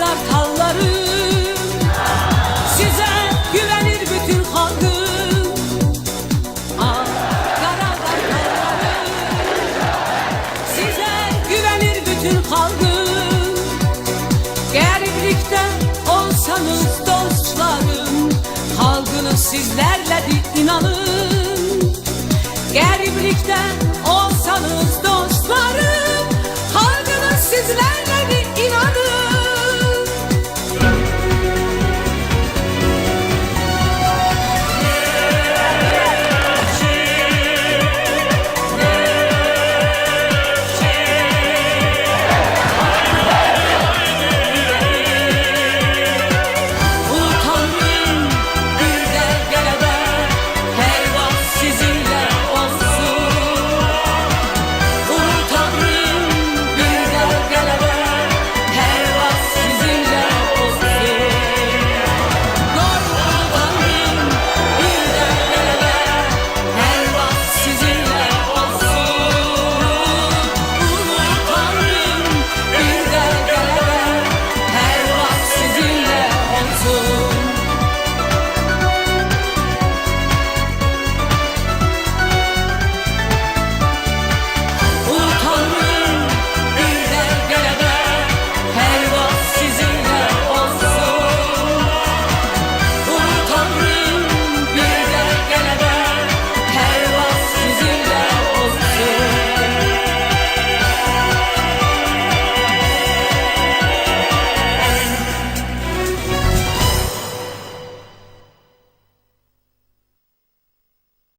kadar sallarım Size güvenir bütün halkım Ankara'da ah, sallarım Size güvenir bütün halkım Geriplikte olsanız dostlarım Halkınız sizlerle inanın. Geriplikte